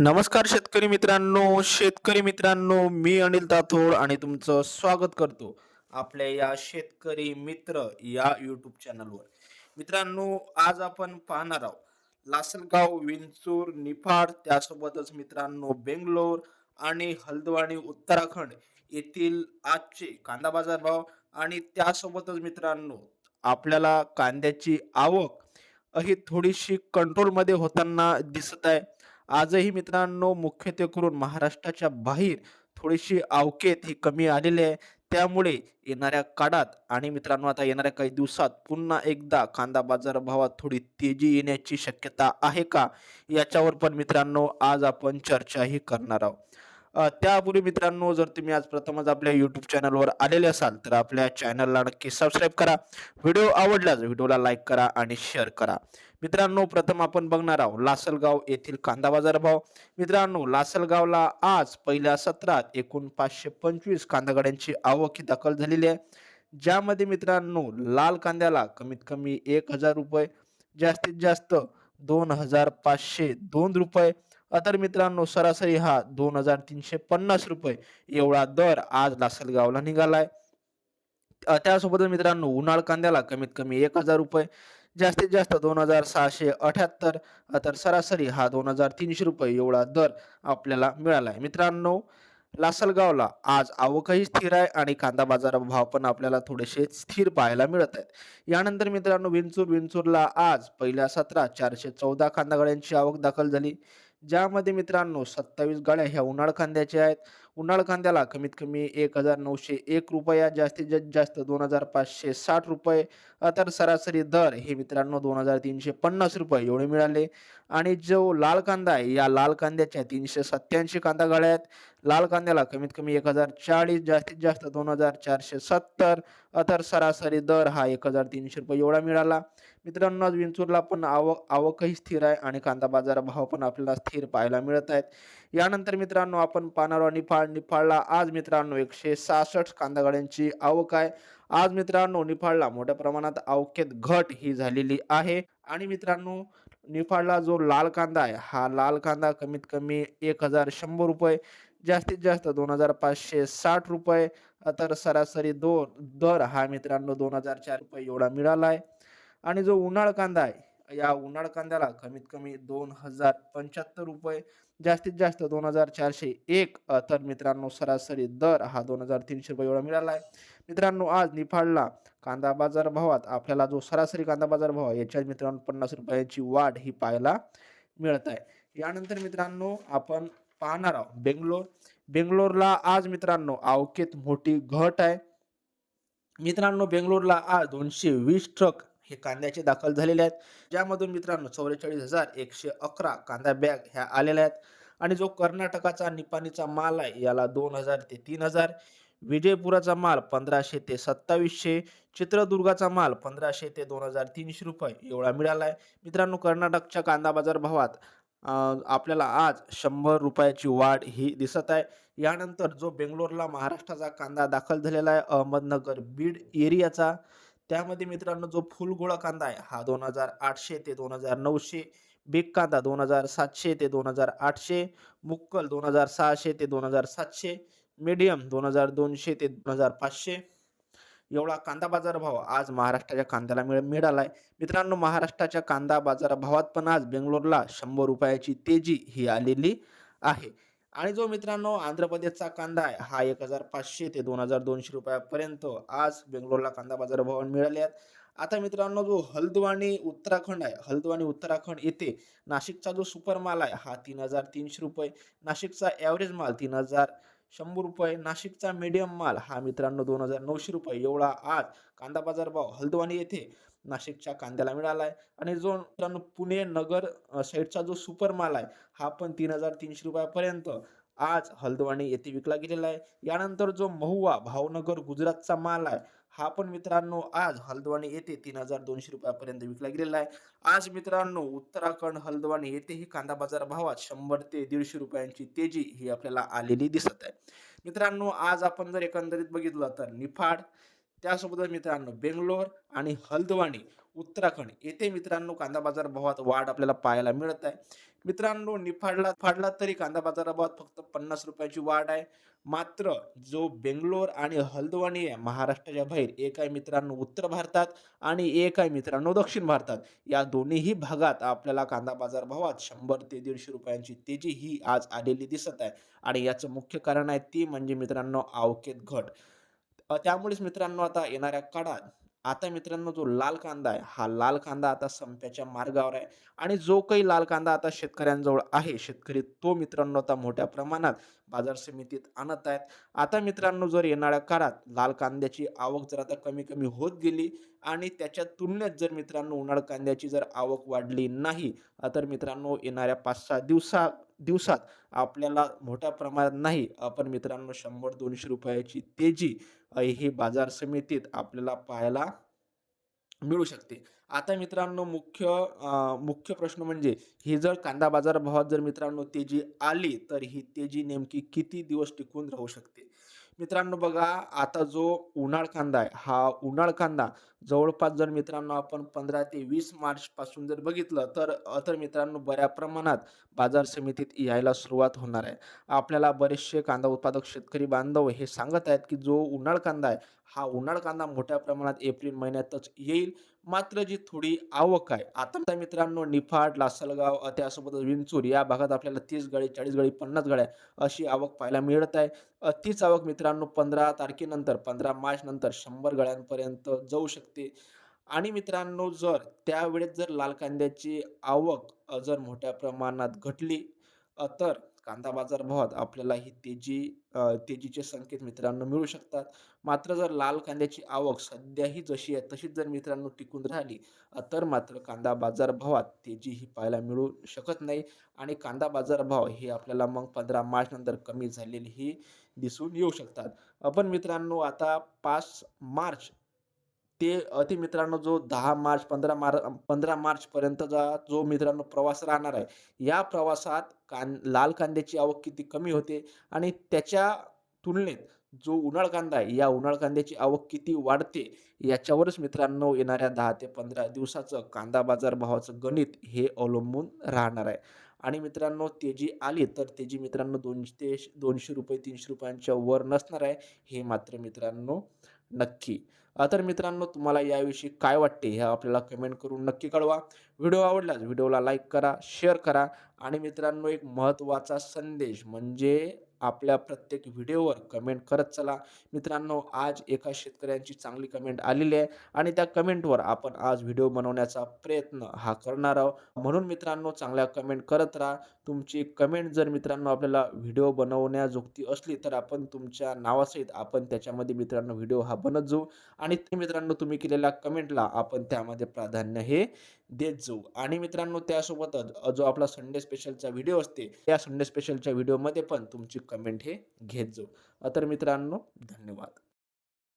नमस्कार शेतकरी मित्रांनो शेतकरी मित्रांनो मी अनिल ताथोड आणि तुमचं स्वागत करतो आपल्या या शेतकरी मित्र या यूट्यूब चॅनलवर मित्रांनो आज आपण पाहणार आहोत लासलगाव विंचूर निफाड त्यासोबतच मित्रांनो बेंगलोर आणि हल्दवाणी उत्तराखंड येथील आजचे कांदा बाजार भाव आणि त्यासोबतच मित्रांनो आपल्याला कांद्याची आवक ही थोडीशी कंट्रोलमध्ये होताना दिसत आहे. आजही मित्रांनो मुख्यत्वे करून महाराष्ट्राच्या बाहेर थोडीशी अवकेत ही कमी आलेली आहे. त्यामुळे येणाऱ्या काळात आणि मित्रांनो आता येणाऱ्या काही दिवसात पुन्हा एकदा कांदा बाजार भावात थोडी तेजी येण्याची शक्यता आहे का? याच्यावर पण मित्रांनो आज आपण चर्चाही करणार आहोत. त्यापूर्वी मित्रांनो जर तुम्ही आज प्रथमच आपल्या यूट्यूब चॅनलवर आलेले असाल तर आपल्या चॅनलला नक्की सबस्क्राईब करा. व्हिडिओ आवडल्यास व्हिडिओला लाईक करा आणि शेअर करा. मित्रांनो प्रथम आपण बघणार आहोत लासलगाव येथील कांदा बाजार भाव. मित्रांनो लासलगावला आज पहिल्या सत्रात एकूण पाचशे पंचवीस कांदा गाड्यांची आवक ही दाखल झालेली आहे. ज्यामध्ये मित्रांनो लाल कांद्याला कमीत कमी एक हजार रुपये जास्तीत जास्त दोन हजार पाचशे दोन रुपये. तर मित्रांनो सरासरी हा दोन हजार तीनशे पन्नास रुपये एवढा दर आज लासलगावला निघालाय. त्यासोबतच मित्रांनो उन्हाळ कांद्याला कमीत कमी एक हजार रुपये जास्तीत जास्त दोन हजार सहाशे अठ्याहत्तर तर सरासरी हा दोन हजार तीनशे रुपये एवढा दर आपल्याला मिळाला आहे मित्रांनो लासलगावला आज आवकही स्थिर आहे आणि कांदा बाजार भाव पण आपल्याला थोडेसे स्थिर पाहायला मिळत आहेत. यानंतर मित्रांनो विंचूर विंचूरला आज पहिल्या सत्रात चारशे चौदा कांदा गाड्यांची आवक दाखल झाली. ज्यामध्ये मित्रांनो सत्तावीस गाड्या ह्या उन्हाळ कांद्याच्या आहेत. उन्हाळ कांद्याला कमीत कमी एक हजार नऊशे एक रुपया जास्तीत जास्त दोन हजार पाचशे साठ रुपये. तर सरासरी दर हे मित्रांनो दोन हजार तीनशे पन्नास रुपये एवढे मिळाले. आणि जो लाल कांदा आहे या लाल कांद्याच्या तीनशे सत्याऐंशी कांदा गाड्या आहेत लाल कांद्याला कमीत कमी एक हजार चाळीस जास्तीत जास्त दोन हजार चारशे सत्तर. तर सरासरी दर हा एक हजार तीनशे रुपये एवढा मिळाला. मित्रांनो आज विंचूरला पण आवक आवकही स्थिर आहे आणि कांदा बाजार भाव पण आपल्याला स्थिर पाहायला मिळत आहेत. यानंतर मित्रांनो आपण पानारो निफाड. निफाडला आज मित्रांनो एकशे सहासष्ट कांदा गाड्यांची आवक आहे. आज मित्रांनो निफाडला मोठ्या प्रमाणात आवकेत घट ही झालेली आहे. आणि मित्रांनो निफाडला जो लाल कांदा आहे हा लाल कांदा कमीत कमी एक हजार शंभर रुपये जास्तीत जास्त दोन हजार पाचशे साठ रुपये तर सरासरी दो दर हा मित्रांनो दोन हजार चार रुपये एवढा मिळाला आहे. आणि जो उन्हाळ कांदा आहे या उन्हाळ कांद्याला कमीत कमी दोन हजार पंच्याहत्तर रुपये जास्तीत जास्त दोन हजार चारशे एक तर मित्रांनो सरासरी दर हा दोन हजार तीनशे रुपये एवढा मिळाला आहे. मित्रांनो आज निफाडला कांदा बाजार भावात आपल्याला जो सरासरी कांदा बाजार भाव आहे याच्यात मित्रांनो पन्नास रुपयाची वाढ ही पाहायला मिळत आहे. यानंतर मित्रांनो आपण पाहणार आहोत बेंगलोर. बेंगलोरला आज मित्रांनो अवकेत मोठी घट आहे. मित्रांनो बेंगलोरला आज दोनशे वीस ट्रक हे कांद्याचे दाखल झालेले आहेत. ज्यामधून मित्रांनो चौवेचाळीस हजार एकशे अकरा कांदा बॅग ह्या आलेल्या आहेत. आणि जो कर्नाटकाचा निपाणीचा माल आहे याला दोन हजार ते तीन हजार. विजयपुराचा माल पंधराशे ते सत्तावीसशे. चित्रदुर्गाचा माल पंधराशे ते दोन हजार तीनशे रुपये. एवढा मिळाला आहे. मित्रांनो कर्नाटकच्या कांदा बाजार भावात आपल्याला आज शंभर रुपयाची वाढ ही दिसत आहे. यानंतर जो बेंगलोरला महाराष्ट्राचा कांदा दाखल झालेला आहे अहमदनगर बीड एरियाचा. त्यामध्ये मित्रांनो जो फुलगोळा कांदा आहे हा दोन हजार आठशे ते दोन हजार नऊशे बिग कांदा दोन हजार सातशे ते दोन हजार आठशे मुक्कल दोन हजार सहाशे ते दोन हजार सातशे मीडियम दोन हजार दोनशे ते दोन हजार पाचशे. एवढा कांदा बाजार भाव आज महाराष्ट्राच्या कांद्याला मिळ मिळाला आहे मित्रांनो महाराष्ट्राच्या कांदा बाजार भावात पण आज बेंगलोरला शंभर रुपयाची तेजी ही आलेली आहे. आणि जो मित्रांनो आंध्र प्रदेशचा कांदा आहे हा एक हजार पाचशे ते दोन हजार दोनशे रुपयापर्यंत आज बेंगलोरला कांदा बाजार भाव मिळाले आहेत. आता मित्रांनो जो हल्द्वानी उत्तराखंड आहे हल्द्वानी उत्तराखंड येथे नाशिकचा जो सुपर माल आहे हा तीन हजार तीनशे रुपये. नाशिकचा ॲव्हरेज माल तीन हजार शंभर रुपये. नाशिकचा मीडियम माल हा मित्रांनो दोन हजार नऊशे रुपये. एवढा आज कांदा बाजार भाव हल्द्वानी येथे नाशिकच्या कांद्याला मिळाला आहे. आणि जो मित्रांनो पुणे नगर साईडचा जो सुपर माल आहे हा पण तीन हजार तीनशे रुपयापर्यंत आज हल्द्वानी येथे विकला गेलेला आहे. यानंतर जो महुवा भावनगर गुजरातचा माल आहे हा पण मित्रांनो आज हल्द्वानी येथे तीन हजार दोनशे रुपयापर्यंत विकला गेलेला आहे. आज मित्रांनो उत्तराखंड हल्द्वानी येथेही कांदा बाजार भावात शंभर ते दीडशे रुपयांची तेजी ही आपल्याला आलेली दिसत आहे. मित्रांनो आज आपण जर एकंदरीत बघितलं तर निफाड त्यासोबतच मित्रांनो बेंगलोर आणि हल्द्वानी उत्तराखंड येथे मित्रांनो कांदा बाजार भावात वाढ आपल्याला पाहायला मिळत आहे. मित्रांनो निफाडला फाडला तरी कांदा बाजाराबाबत फक्त पन्नास रुपयाची वाढ आहे. मात्र जो बेंगलोर आणि हल्द्वानी आहे महाराष्ट्राच्या बाहेर एक आहे मित्रांनो उत्तर भारतात आणि एक आहे मित्रांनो दक्षिण भारतात या दोन्हीही भागात आपल्याला कांदा बाजार भावात शंभर ते दीडशे रुपयांची तेजी ही आज आलेली दिसत आहे. आणि याचं मुख्य कारण आहे ती म्हणजे मित्रांनो आवकेत घट. त्यामुळेच मित्रांनो आता येणाऱ्या काळात आता मित्रांनो जो लाल कांदा आहे हा लाल कांदा आता संप्याच्या मार्गावर आहे आणि जो काही लाल कांदा आता शेतकऱ्यांजवळ आहे शेतकरी तो मित्रांनो आता मोठ्या प्रमाणात बाजार समितीत आणत आहेत. आता मित्रांनो जर येणाऱ्या काळात लाल कांद्याची आवक जर आता कमी कमी होत गेली आणि त्याच्या तुलनेत जर मित्रांनो उन्हाळ कांद्याची जर आवक वाढली नाही तर मित्रांनो येणाऱ्या पाच सहा दिवसा दिवसात आपल्याला मोठ्या प्रमाणात नाही आपण मित्रांनो शंभर दोनशे रुपयाची तेजी ही बाजार समितीत आपल्याला पाहायला मिळू शकते. आता मित्रांनो मुख्य मुख्य प्रश्न म्हणजे ही जर कांदा बाजार भावात जर मित्रांनो तेजी आली तर ही तेजी नेमकी किती दिवस टिकून राहू शकते? मित्रांनो बघा आता जो उन्हाळ कांदा आहे हा उन्हाळ कांदा जवळपास जर मित्रांनो आपण पंधरा ते वीस मार्च पासून जर बघितलं तर तर मित्रांनो बऱ्या प्रमाणात बाजार समितीत यायला सुरुवात होणार आहे. आपल्याला बरेचसे कांदा उत्पादक शेतकरी बांधव हे सांगत आहेत की जो उन्हाळ कांदा आहे हा उन्हाळ कांदा मोठ्या प्रमाणात एप्रिल महिन्यातच येईल. मात्र जी थोडी आवक आहे आता मित्रांनो निफाड लासलगाव त्यासोबतच विंचूर या भागात आपल्याला तीस गाडी चाळीस गाडी पन्नास गाड्या अशी आवक पाहायला मिळत आहे. तीच आवक मित्रांनो पंधरा तारखेनंतर पंधरा मार्च नंतर शंभर गाड्यांपर्यंत जाऊ शकते. आणि मित्रांनो जर त्यावेळेस जर लाल कांद्याची आवक जर मोठ्या प्रमाणात घटली तर कांदा बाजार भावात आपल्याला ही तेजी तेजीचे संकेत मित्रांनो मिळू शकतात. मात्र जर लाल कांद्याची आवक सध्याही जशी आहे तशीच जर मित्रांनो टिकून राहिली तर मात्र कांदा बाजार भावात तेजी ही पाहायला मिळू शकत नाही आणि कांदा बाजार भाव हे आपल्याला मग पंधरा मार्च नंतर कमी झालेली ही दिसून येऊ शकतात. आपण मित्रांनो आता पाच मार्च ते अति मित्रांनो जो दहा मार्च पंधरा मार पंधरा मार्चपर्यंतचा जो मित्रांनो प्रवास राहणार आहे या प्रवासात कां लाल कांद्याची आवक किती कमी होते आणि त्याच्या तुलनेत जो उन्हाळ कांदा आहे या उन्हाळ कांद्याची आवक किती वाढते याच्यावरच मित्रांनो येणाऱ्या दहा ते पंधरा दिवसाचं कांदा बाजार भावाचं गणित हे अवलंबून राहणार आहे. आणि मित्रांनो तेजी आली तर तेजी मित्रांनो दोनशे दोनशे रुपये तीनशे रुपयांच्या वर नसणार आहे हे मात्र मित्रांनो नक्की. तर मित्रांनो तुम्हाला याविषयी काय वाटते हे आपल्याला कमेंट करून नक्की कळवा. व्हिडिओ आवडल्यास व्हिडिओला लाईक करा शेअर करा आणि मित्रांनो एक महत्त्वाचा संदेश म्हणजे आपल्या प्रत्येक व्हिडिओवर कमेंट करत चला. मित्रांनो आज एका शेतकऱ्यांची चांगली कमेंट आलेली आहे आणि त्या कमेंटवर आपण आज व्हिडिओ बनवण्याचा प्रयत्न हा करणार आहोत. म्हणून मित्रांनो चांगल्या कमेंट करत राहा. तुमची कमेंट जर मित्रांनो आपल्याला व्हिडिओ बनवण्याजोगती असली तर आपण तुमच्या नावासहित आपण त्याच्यामध्ये मित्रांनो व्हिडिओ हा बनत जाऊ आणि ते मित्रांनो तुम्ही केलेल्या कमेंटला आपण त्यामध्ये प्राधान्य हे देत जाऊ. आणि मित्रांनो त्यासोबतच जो आपला संडे स्पेशलचा व्हिडिओ असते त्या संडे स्पेशलच्या व्हिडिओमध्ये पण तुमची कमेंट हे घेत जाऊ. तर मित्रांनो धन्यवाद.